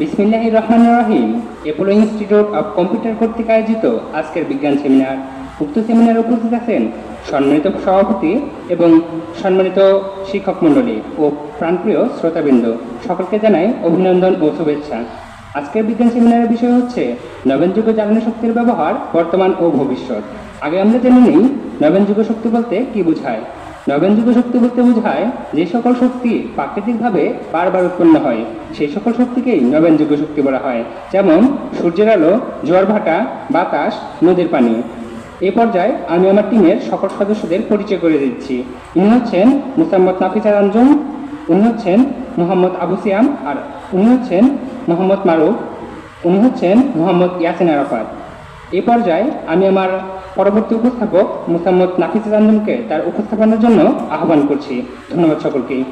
বিসমিল্লাহ রহমান রহিম। এপোলো ইনস্টিটিউট অফ কম্পিউটার কর্তৃক আয়োজিত আজকের বিজ্ঞান সেমিনার। উক্ত সেমিনারে উপস্থিত আছেন সম্মানিত সভাপতি এবং সম্মানিত শিক্ষক মণ্ডলী ও প্রাণপ্রিয় শ্রোতাবৃন্দ। সকলকে জানাই অভিনন্দন ও শুভেচ্ছা। আজকের বিজ্ঞান সেমিনারের বিষয় হচ্ছে নবীনযুগ জ্বালানি শক্তির ব্যবহার, বর্তমান ও ভবিষ্যৎ। আগে আমরা জেনে নিই নবীনযুগ শক্তি বলতে কি বোঝায়। নবীনযুগ শক্তি বলতে বোঝায় যে সকল শক্তি প্রাকৃতিকভাবে বারবার উৎপন্ন হয়। সেই সকল শক্তিকেই নবীনযুগ শক্তি বলা হয়। যেমন, সূর্যের আলো, জোয়ার ভাটা, বাতাস, নদীর পানি। এই পর্যায়ে আমি আমার টিমের সকল সদস্যদের পরিচয় করে দিচ্ছি। ইনি হচ্ছেন মুসাম্মদ নাফিসা রঞ্জন উনি হচ্ছেন মোহাম্মদ আবু সিয়াম, আর উনি হচ্ছেন মোহাম্মদ মারুফ, উনি হচ্ছেন মোহাম্মদ ইয়াসিন আরাফাত। এই পর্যায়ে আমি আমার পরবর্তী উপস্থাপক মুসাম্মদ নাফিস রঞ্জনকে তার উপস্থাপনার জন্য আহ্বান করছি। ধন্যবাদ সকলকেই।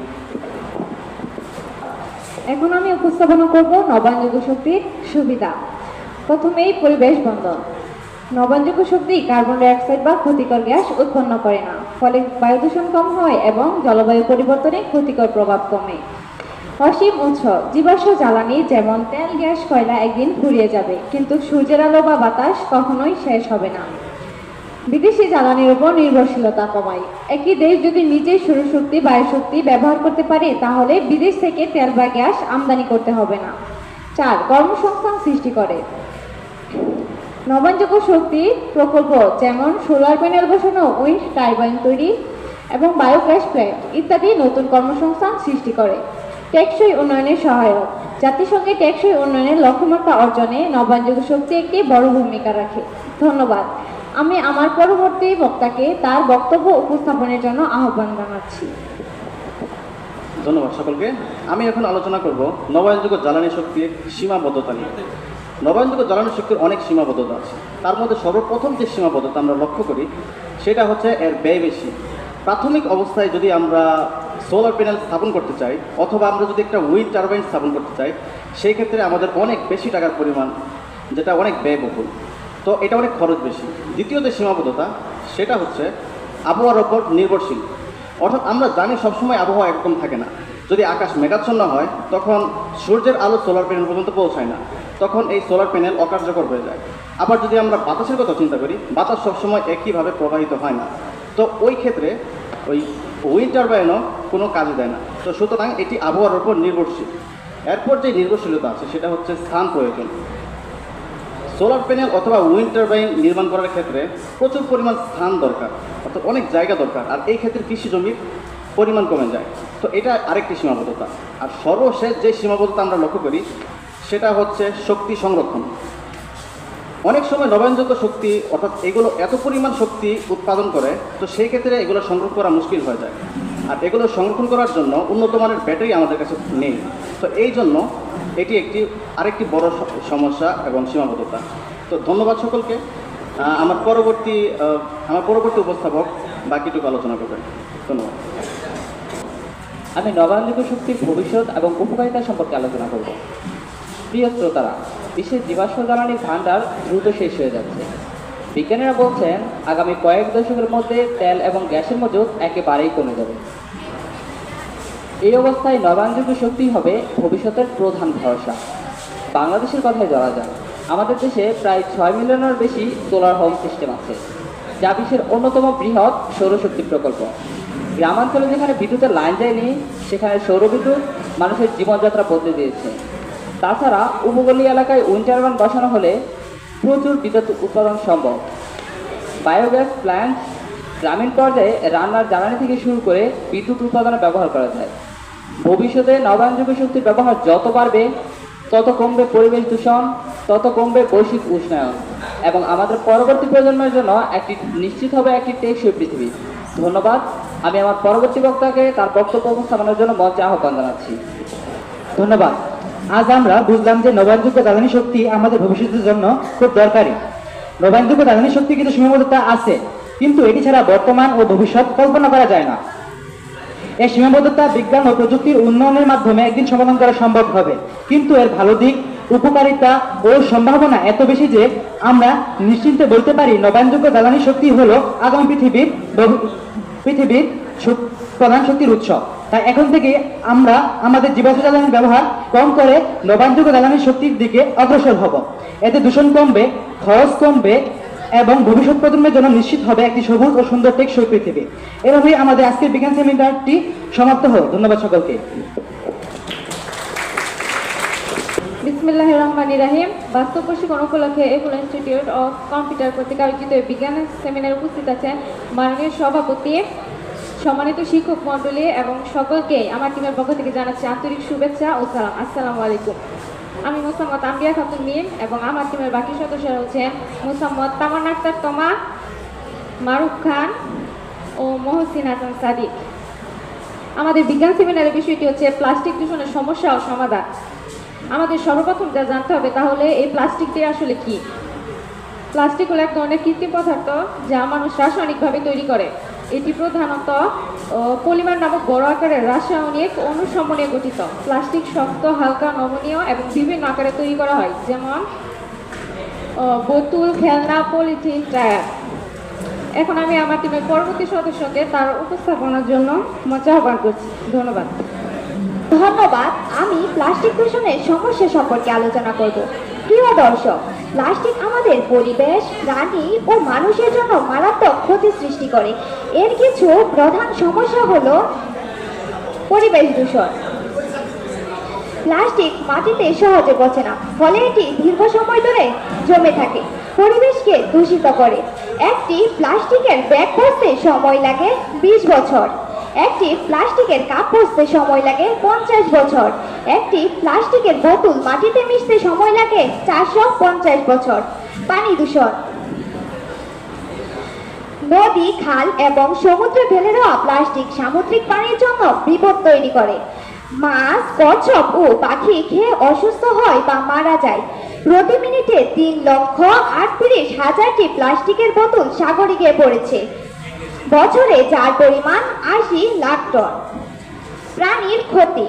এখন আমি উপস্থাপনা করব নবায়নযোগ্য শক্তির সুবিধা। প্রথমেই পরিবেশ বন্ধন। নবায়নযোগ্য শক্তি কার্বন ডাইঅক্সাইড বা ক্ষতিকর গ্যাস উৎপন্ন করে না, ফলে বায়ু দূষণ কম হয় এবং জলবায়ু পরিবর্তনে ক্ষতিকর প্রভাব কমে। অসীম উৎস, জীবাশ্ম জ্বালানি যেমন তেল, গ্যাস, কয়লা একদিন ফুরিয়ে যাবে, কিন্তু সূর্যের আলো বা বাতাস কখনোই শেষ হবে না। বিদেশি জ্বালানির উপর নির্ভরশীলতা কমায়। একই দেশ যদি নিজের সৌরশক্তি বায়ুশক্তি ব্যবহার করতে পারে, তাহলে বিদেশ থেকে তেল বা গ্যাস আমদানি করতে হবে না। চার, কর্মসংস্থান সৃষ্টি করে। নবায়নযোগ্য শক্তি প্রকল্প যেমন সোলার প্যানেল বসানো, উইন্ড টারবাইন তৈরি এবং বায়োগ্যাস প্ল্যান্ট ইত্যাদি নতুন কর্মসংস্থান সৃষ্টি করে। টেকসই উন্নয়নের সহায়ক। জাতিসংঘে টেকসই উন্নয়নের লক্ষ্যমাত্রা অর্জনে নবায়নযোগ্য শক্তি একটি বড় ভূমিকা রাখে। ধন্যবাদ। আমি আমার পরবর্তী বক্তাকে তার বক্তব্য উপস্থাপনের জন্য আহ্বান জানাচ্ছি। ধন্যবাদ সকলকে। আমি এখন আলোচনা করব নবায়নযোগ্য জ্বালানি শক্তির সীমাবদ্ধতা নিয়ে। নবায়নযোগ্য জ্বালানি শক্তির অনেক সীমাবদ্ধতা আছে। তার মধ্যে সর্বপ্রথম যে সীমাবদ্ধতা আমরা লক্ষ্য করি, সেটা হচ্ছে এর ব্যয় বেশি। প্রাথমিক অবস্থায় যদি আমরা সোলার প্যানেল স্থাপন করতে চাই, অথবা আমরা যদি একটা উইন্ড টারবাইন স্থাপন করতে চাই, সেই ক্ষেত্রে আমাদের অনেক বেশি টাকার পরিমাণ, যেটা অনেক ব্যয়বহুল। তো এটা অনেক খরচ বেশি। দ্বিতীয় যে সীমাবদ্ধতা, সেটা হচ্ছে আবহাওয়ার ওপর নির্ভরশীল। অর্থাৎ আমরা জানি সবসময় আবহাওয়া একদম থাকে না। যদি আকাশ মেঘাচ্ছন্ন হয়, তখন সূর্যের আলো সোলার প্যানেল পর্যন্ত পৌঁছায় না। তখন এই সোলার প্যানেল অকার্যকর হয়ে যায়। আবার যদি আমরা বাতাসের কথা চিন্তা করি, বাতাস সবসময় একইভাবে প্রবাহিত হয় না। তো ওই ক্ষেত্রে ওই উইন্ড টারবাইনও কোনো কাজে দেয় না। তো সুতরাং এটি আবহাওয়ার উপর নির্ভরশীল। এরপর যে নির্ভরশীলতা আছে, সেটা হচ্ছে স্থান প্রয়োজন। সোলার প্যানেল অথবা উইন্ড টারবাইন নির্মাণ করার ক্ষেত্রে প্রচুর পরিমাণ স্থান দরকার, অর্থাৎ অনেক জায়গা দরকার, আর এই ক্ষেত্রে কৃষি জমির পরিমাণ কমে যায়। তো এটা আরেকটি সীমাবদ্ধতা। আর সর্বশেষ যে সীমাবদ্ধতা আমরা লক্ষ্য করি, সেটা হচ্ছে শক্তি সংরক্ষণ। অনেক সময় নবায়নযোগ্য শক্তি, অর্থাৎ এগুলো এত পরিমাণ শক্তি উৎপাদন করে, তো সেই ক্ষেত্রে এগুলো সংরক্ষণ করা মুশকিল হয়ে যায়। আর এগুলো সংরক্ষণ করার জন্য উন্নত মানের ব্যাটারি আমাদের কাছে নেই। তো এই জন্য এটি একটি আরেকটি বড় সমস্যা এবং সীমাবদ্ধতা। তো ধন্যবাদ সকলকে। আমার পরবর্তী আমার পরবর্তী উপস্থাপক বাকিটুকু আলোচনা করবেন। ধন্যবাদ। আমি নবায়নযোগ্য শক্তির ভবিষ্যৎ এবং উপকারিতা সম্পর্কে আলোচনা করব। প্রিয় শ্রোতারা, বিশ্বের জীবাশ্ম জ্বালানির ভাণ্ডার দ্রুত শেষ হয়ে যাচ্ছে। বিজ্ঞানীরা বলছেন, আগামী কয়েক দশকের মধ্যে তেল এবং গ্যাসের মজুত একেবারেই কমে যাবে। এই অবস্থায় নবায়নযোগ্য শক্তি হবে ভবিষ্যতের প্রধান ভরসা। বাংলাদেশের কথায় ধরা যায় আমাদের দেশে প্রায় ছয় মিলিয়নের বেশি সোলার হোম সিস্টেম আছে, যা বিশ্বের অন্যতম বৃহৎ সৌরশক্তি প্রকল্প। গ্রামাঞ্চলে যেখানে বিদ্যুতের লাইন যায়নি, সেখানে সৌরবিদ্যুৎ মানুষের জীবনযাত্রা বদলে দিয়েছে। তাছাড়া উপকূলীয় এলাকায় উইন্ড বসানো হলে প্রচুর বিদ্যুৎ উৎপাদন সম্ভব। বায়োগ্যাস প্ল্যান্ট গ্রামীণ পর্যায়ে রান্নার জ্বালানি থেকে শুরু করে বিদ্যুৎ উৎপাদনে ব্যবহার করা যায়। ভবিষ্যতে নবায়ন নবায়নযোগ্য শক্তির ব্যবহার যত বাড়বে, তত কমবে পরিবেশ দূষণ, তত কমবে বৈশ্বিক উষ্ণায়ন। এবং আমাদের পরবর্তী প্রজন্মের জন্য একটি, নিশ্চিত হবে একটি টেকসই পৃথিবী। ধন্যবাদ। আমি আমার পরবর্তী বক্তাকে তার বক্তব্য উপস্থাপনের জন্য মঞ্চে আহ্বান জানাচ্ছি। ধন্যবাদ। আজ আমরা বুঝলাম যে নবায়নযোগ্য জ্বালানি শক্তি আমাদের ভবিষ্যতের জন্য খুব দরকারি। নবায়নযোগ্য জ্বালানি শক্তি কিন্তু সীমাবদ্ধতা আছে। কিন্তু এটি ছাড়া বর্তমান ও ভবিষ্যৎ কল্পনা করা যায় না। এই সীমাবদ্ধতা, বিজ্ঞান ও প্রযুক্তির উন্নয়নের মাধ্যমে একদিন সমাধান করা সম্ভব হবে। কিন্তু এর ভালো দিক, উপকারিতা ও সম্ভাবনা এত বেশি যে আমরা নিশ্চিন্তে বলতে পারি, নবায়নযোগ্য জ্বালানি শক্তি হলো আগামী পৃথিবীর পৃথিবীর প্রধান শক্তির উৎস। তাই এখন থেকে আমরা আমাদের জীবাশ্ম জ্বালানির ব্যবহার কম করে নবায়নযোগ্য জ্বালানির শক্তির দিকে অগ্রসর হব। এতে দূষণ কমবে, খরচ কমবে এবং ভবিষ্যৎ প্রজন্মের জন্য নিশ্চিত হবে একটি সবুজ ও সুন্দর টেকসই পৃথিবী। এভাবেই আমাদের আজকের বিজ্ঞান সেমিনারটি সমাপ্ত হলো ধন্যবাদ সকলকে। বিসমিল্লাহ রহমান রাহিম। বাস্তব প্রশিক্ষণ উপলক্ষে ইনস্টিটিউট অফ কম্পিউটার কর্তৃক আয়োজিত বিজ্ঞান সেমিনারে উপস্থিত আছেন মাননীয় সভাপতি, সম্মানিত শিক্ষক মণ্ডলী এবং সকলকে আমার টিমের পক্ষ থেকে জানাচ্ছি আন্তরিক শুভেচ্ছা ও সালাম। আসসালামু আলাইকুম। আমি মোসাম্মদ আম্বিয়া খাতুন মিম এবং আমার টিমের বাকি সদস্যরা হচ্ছেন মোসাম্মদ তামান আক্তার তমা, মারুফ খান ও মহসিন হাসান সাদিক। আমাদের বিজ্ঞান সেমিনারের বিষয়টি হচ্ছে প্লাস্টিক দূষণের সমস্যা ও সমাধান। আমাদের সর্বপ্রথম যা জানতে হবে তাহলে এই প্লাস্টিকটি আসলে কি? প্লাস্টিক হলো এক ধরনের কৃত্রিম পদার্থ যা মানুষ রাসায়নিকভাবে তৈরি করে। এটি প্রধানত পলিমার নামক বড় আকারের রাসায়নিক অনুসমনে গঠিত। প্লাস্টিক শক্ত, হালকা, নমনীয় এবং বিভিন্ন আকারে তৈরি করা হয়, যেমন বোতল, খেলনা, পলিথিন টায়ার এখন আমি আমার টিমের পরবর্তী সদস্যকে তার উপস্থাপনার জন্য মঞ্চে আহ্বান করছি। ধন্যবাদ। ধন্যবাদ। আমি প্লাস্টিক দূষণের সমস্যা সম্পর্কে আলোচনা করব। প্রিয় দর্শক প্লাস্টিক আমাদের পরিবেশ, প্রাণী ও মানুষের জন্য মারাত্মক ক্ষতি সৃষ্টি করে। এর কিছু প্রধান সমস্যা হলো পরিবেশ দূষণ। প্লাস্টিক মাটিতে সহজে পচে না, ফলে এটি দীর্ঘ সময় ধরে জমে থাকে, পরিবেশকে দূষিত করে। একটি প্লাস্টিকের ব্যাগ পচতে সময় লাগে বিশ বছর। একটি প্লাস্টিকের কাপ পচতে সময় লাগে পঞ্চাশ বছর। একটি প্লাস্টিকের বোতল মাটিতে মিশতে সময় লাগে চারশো পঞ্চাশ বছর। পানি দূষণ। নদী, খাল এবং সমুদ্রে ফেলে দেওয়া প্লাস্টিক সামুদ্রিক পানির জন্য বিপদ তৈরি করে। মাছ, কচ্ছপ ও পাখি খেয়ে অসুস্থ হয় বা মারা যায়। প্রতি মিনিটে তিন লক্ষ আটত্রিশ হাজারটি প্লাস্টিকের বোতল সাগরে গিয়ে পড়েছে। বছরে যার পরিমাণ আশি লাখ টন, প্রাণীর ক্ষতি।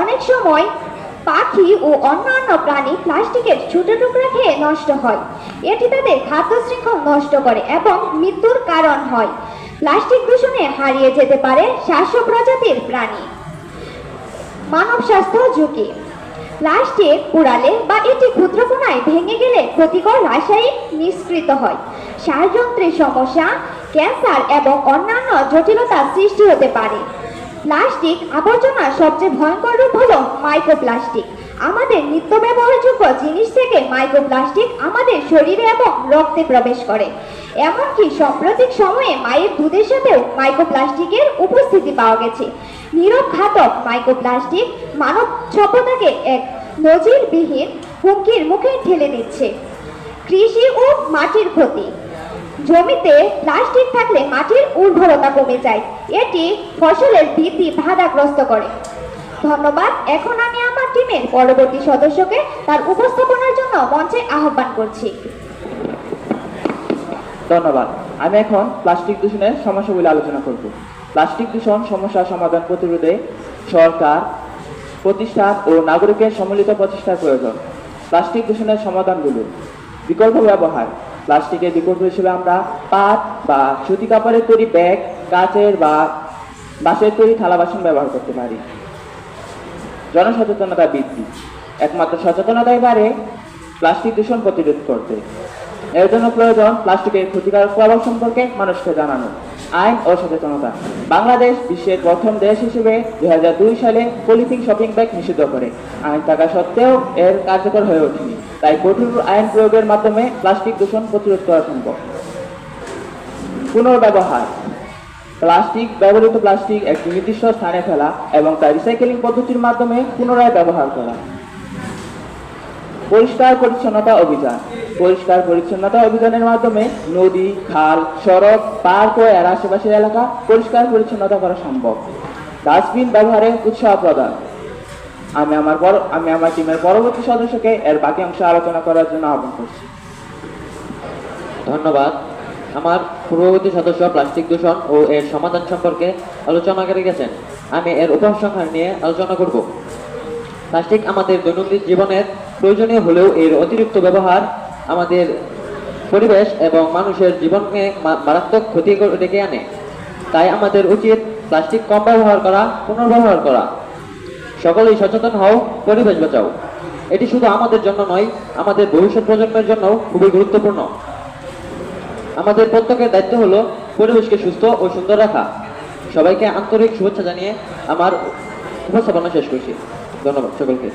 অনেক সময় পাখি ও অন্যান্য প্রাণী প্লাস্টিকের ছোট টুকরা খেয়ে নষ্ট হয়। এটি তাদের খাদ্য শৃঙ্খল নষ্ট করে এবং মৃত্যুর কারণ হয়। প্লাস্টিক দূষণে হারিয়ে যেতে পারে শ্বাস প্রজাতির প্রাণী। মানব স্বাস্থ্য ঝুঁকি। প্লাস্টিক পুড়ালে বা এটি ক্ষুদ্র কোনায় ভেঙে গেলে ক্ষতিকর রাসায়নিক নিষ্কৃত হয়। শ্বাসযন্ত্রের সমস্যা, ক্যান্সার এবং অন্যান্য জটিলতা সৃষ্টি হতে পারে। প্লাস্টিক আবর্জনার সবচেয়ে ভয়ঙ্কর রূপ হলো মাইক্রোপ্লাস্টিক। আমাদের নিত্য ব্যবহারযোগ্য জিনিস থেকে মাইক্রোপ্লাস্টিক আমাদের শরীরে এবং রক্তে প্রবেশ করে। এমনকি সাম্প্রতিক সময়ে মায়ের দুধের সাথেও মাইক্রোপ্লাস্টিকের উপস্থিতি পাওয়া গেছে। নীরব ঘাতক মাইক্রোপ্লাস্টিক মানব সভ্যতাকে এক নজিরবিহীন হুমকির মুখে ঠেলে দিচ্ছে। কৃষি ও মাটির ক্ষতি। জমিতে প্লাস্টিক থাকলে মাটির উর্বরতা কমে যায়। এটি ফসলের বৃদ্ধি বাধাগ্রস্ত করে। ধন্যবাদ। এখন আমি আমার টিমের পরবর্তী সদস্যকে তার উপস্থাপনার জন্য মঞ্চে আহ্বান করছি। ধন্যবাদ। আমি এখন প্লাস্টিক দূষণের সমস্যাগুলি আলোচনা করব। প্লাস্টিক দূষণ সমস্যা সমাধান প্রতিরোধে সরকার প্রতিষ্ঠান ও নাগরিকের সম্মিলিত প্রচেষ্টার প্রয়োজন। প্লাস্টিক দূষণের সমাধানগুলো বিকল্প ব্যবহার। প্লাস্টিকের বিকল্প হিসেবে আমরা পাট বা সুতি কাপড়ের তৈরি ব্যাগ, কাচের বা বাঁশের তৈরি থালা বাসন ব্যবহার করতে পারি। জনসচেতনতা বৃদ্ধি। একমাত্র সচেতনতাই বাড়ে প্লাস্টিক দূষণ প্রতিরোধ করতে। এর জন্য প্রয়োজন প্লাস্টিকের ক্ষতিকারক প্রভাব সম্পর্কে মানুষকে জানানো। আইন ও সচেতনতা। বাংলাদেশ বিশ্বের প্রথম দেশ হিসেবে দুই হাজার দুই সালে পলিথিন শপিং ব্যাগ নিষিদ্ধ করে। আইন থাকা সত্ত্বেও এর কার্যকর হয়ে ওঠেনি। তাই কঠোর আইন প্রয়োগের মাধ্যমে প্লাস্টিক দূষণ প্রতিরোধ করা সম্ভব। পুনর্ব্যবহার। প্লাস্টিক, ব্যবহৃত প্লাস্টিক একটি নির্দিষ্ট স্থানে ফেলা এবং তা রিসাইকেলিং পদ্ধতির মাধ্যমে পুনরায় ব্যবহার করা। পরিষ্কার পরিচ্ছন্নতা অভিযান। পরিষ্কার পরিচ্ছন্নতা অভিযানের মাধ্যমে নদী, খাল, সড়ক, পার্ক ও এর আশেপাশের এলাকা পরিষ্কার পরিচ্ছন্নতা করা সম্ভব। ডাস্টবিন ব্যবহারে উৎসাহ প্রদান। আমি আমার আমি আমার টিমের পরবর্তী সদস্যকে এর বাকি অংশ আলোচনা করার জন্য আহ্বান করছি। ধন্যবাদ। আমার পূর্ববর্তী সদস্য প্লাস্টিক দূষণ ও এর সমাধান সম্পর্কে আলোচনা করে গেছেন। আমি এর উপসংহার নিয়ে আলোচনা করব। প্লাস্টিক আমাদের দৈনন্দিন জীবনের প্রয়োজনীয় হলেও এর অতিরিক্ত ব্যবহার আমাদের পরিবেশ এবং মানুষের জীবনকে মারাত্মক ক্ষতি ডেকে আনে। তাই আমাদের উচিত প্লাস্টিক কম ব্যবহার করা, পুনর্ব্যবহার করা। সকলেই সচেতন হও, পরিবেশ বাঁচাও। এটি শুধু আমাদের জন্য নয়, আমাদের ভবিষ্যৎ প্রজন্মের জন্য খুবই গুরুত্বপূর্ণ। আমাদের প্রত্যেকের দায়িত্ব হলো পরিবেশকে সুস্থ ও সুন্দর রাখা। সবাইকে আন্তরিক শুভেচ্ছা জানিয়ে আমার উপস্থাপনা শেষ করছি। ধন্যবাদ সকলকে।